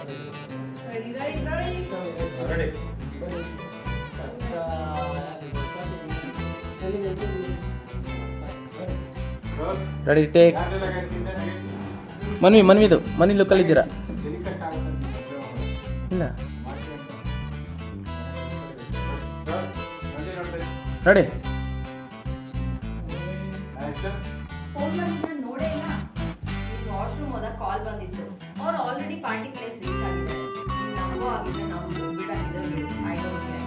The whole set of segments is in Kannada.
Ready, ready, ready. Ready ready take Manvi ಮನ್ವಿದು. ಮನಿ ಲುಕ್ಕಲ್ಲಿದ್ದೀರಾ ಇಲ್ಲ. ರೆಡಿ ವಾಶ್ರೂಮ್ ಹೋದಾಗ ಕಾಲ್ ಬಂದಿತ್ತು. ಅವ್ರು ಆಲ್ರೆಡಿ ಪಾರ್ಟಿ ಪ್ಲೇಸ್ ರೀಚ್ ಆಗಿದೆ ನಮಗೂ ಆಗಿದೆ ನಾವು ಹೋಗ್ಬಿಟ್ಟಾಗಿದ್ದಾರೆ ಐ ಡೋಂಟ್ ಕೇರ್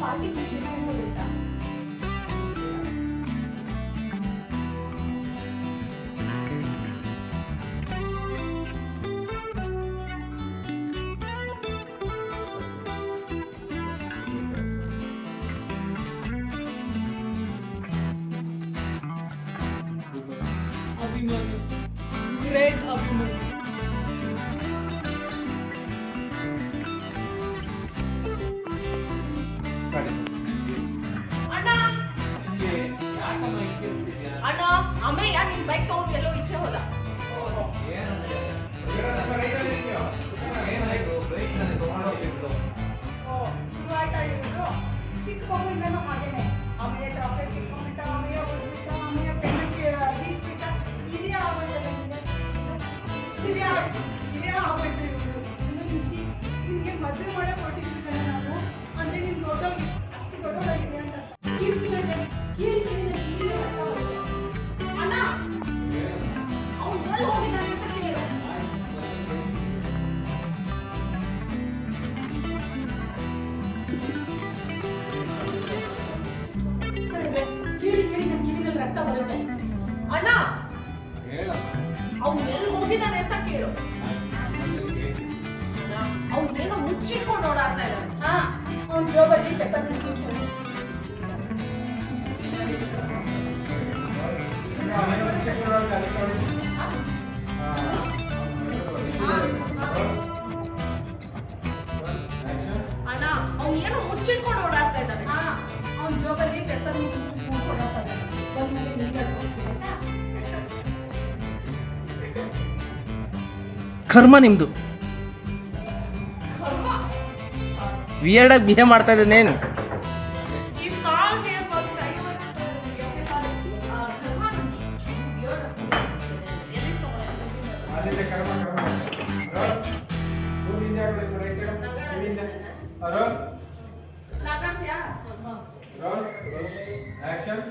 ಪಾರ್ಟಿ ಅಣ್ಣ! ಅಮ್ಮಯ್ಯ ನಿನ್ ಬೈಕ್ ತಗೊಂಡು ಎಲ್ಲೋ ಇಚ್ಛೆ ಹೋದ? ಚಿಕ್ಕ ಮಗುವಿಂದನೂ ಹಾಗೇನೆ. ಆಮೇಲೆ ಚಾಕ್ಲೇಟ್ ಅಂತ ಕೇಳು ಅವ್ನೇನೋ ಮುಚ್ಚಿಟ್ಕೊಂಡು ಓಡಾಡ್ತಾ ಇದ್ದಾನೆ. ಹಾ. ಅವ್ನ ಜೋಬಲ್ಲಿ ಪೆಪ್ಪರ್ ಕೂತ್ಕೊಂಡು. ರೂಮಿಂದ ನಿಮ್ದು? ನಗಾಡ್ತೀಯಾ? Roll action?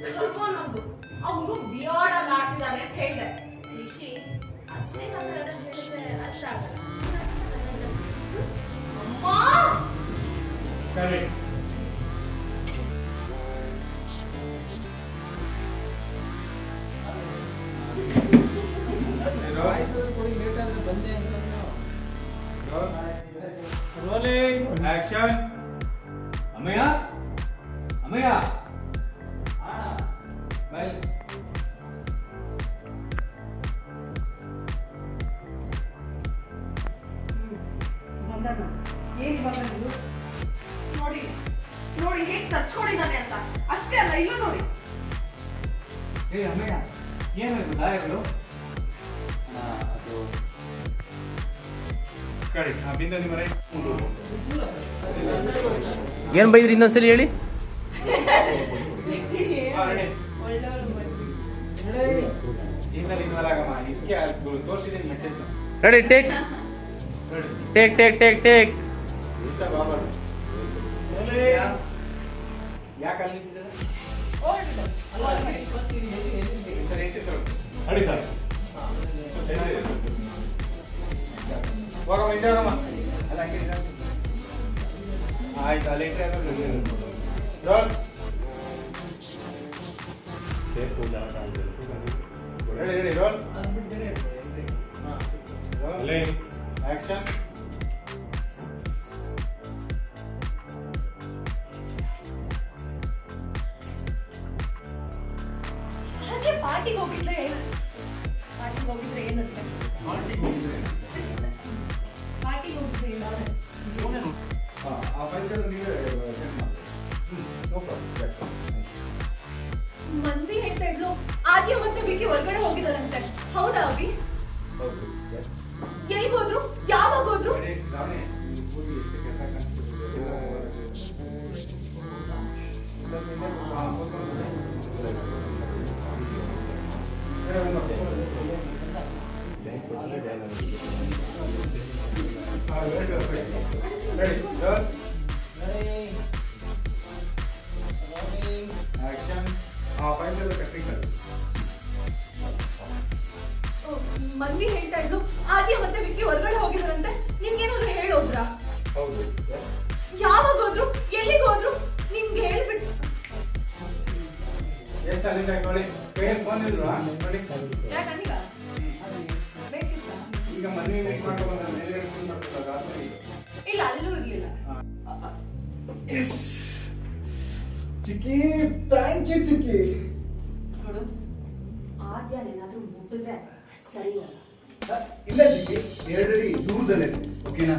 ಕರ್ಮ ನಮ್ದು. ಅವ್ನು ಬಿಯಾಡ್ ಆಗಿ ಆಡ್ತಿದ್ದಾನೆ ಅಂತ ಹೇಳಿದೆ. ರಿಷಿ ಅದೇ ಮಾತ್ರ ಹೇಳಿದ್ರೆ ಅರ್ಥ ಆಗಲ್ಲ ಅಮ್ಮ ಕರೆಕ್ಟ್ ಏನ್ ಇವಾಗ ನೋಡಿ ನೋಡಿ ಹೇಗ್ ತರ್ಚ್ಕೊಂಡಿದ್ದಾನೆ ಅಂತ. ಅಷ್ಟೇ ಅಲ್ಲ ಇಲ್ಲೂ ನೋಡಿ. ಏ ಅಮ್ಮಯ್ಯ ಏನಾಯ್ತು ಗಾಯಗಳು? ಆ, ಅದು ಏನು ಬೈದ್ರಿ ಇನ್ನೊಂದ್ಸಲಿ ಹೇಳಿ? Ready take take take take take ಇಷ್ಟ ಬಾಬಾ ಯಾಕೆ ಅಲ್ಲಿ ನಿಂತಿದ್ದಾರೆ ಸರ್ ಎಷ್ಟು ಸರ್ ಅಡಿ ಸರ್ ಹೋಗಮ್ಮ ಹಿಂದೆ ಹೋಗಮ್ಮ ಅಲ್ಲ ಹಂಗೆ ನಿಧಾನ. ಆಯ್ತು ಅಲ್ಲಿ ಇಟ್ಟರೆ roll ready ready roll roll action ಹಾಗೆ ಪಾರ್ಟಿಗೆ ಹೋಗಿದ್ರೆ ಪಾರ್ಟಿಗೆ ಹೋಗಿದ್ರೆ ಏನಂತೆ ಪಾರ್ಟಿಗೆ Ready. ಆ. ಮನ್ವಿ ಹೇಳ್ತಾ ಇದ್ದು ಆದ್ಯ ಮತ್ತೆ ವಿಕ್ಕಿ ಹೊರಗಡೆ ಹೋಗಿದ್ರಂತೆ ನಿಮ್ಗೇನಾದ್ರು ಹೇಳೋದ್ರಾ? ಹೌದು ಯಾವಾಗ ಹೋದ್ರು? ಎಲ್ಲಿಗೆ ಹೋದ್ರು? ನಿಮ್ಗೆ ಹೇಳ್ಬಿಟ್ಟು. ಎಸ್ ಅಲ್ಲಿ ಕೈಯಲ್ಲಿ ಫೋನ್ ಇಲ್ವಾ? ಇಲ್ಲ ಅಲ್ಲೂ ಇರ್ಲಿಲ್ಲ. ಎಸ್ ಚಿಕ್ಕಿ ಥ್ಯಾಂಕ್ ಯು ಚಿಕ್ಕಿ. ನೋಡು ಆದ್ಯನೇನಾದ್ರೂ ಮುಟ್ಟಿದ್ರೆ ಸರಿ ಅಲ್ಲ. ಇಲ್ಲ ಚಿಕ್ಕಿ ಎರಡಡಿ ದೂರದಲ್ಲೇ. ಓಕೆನಾ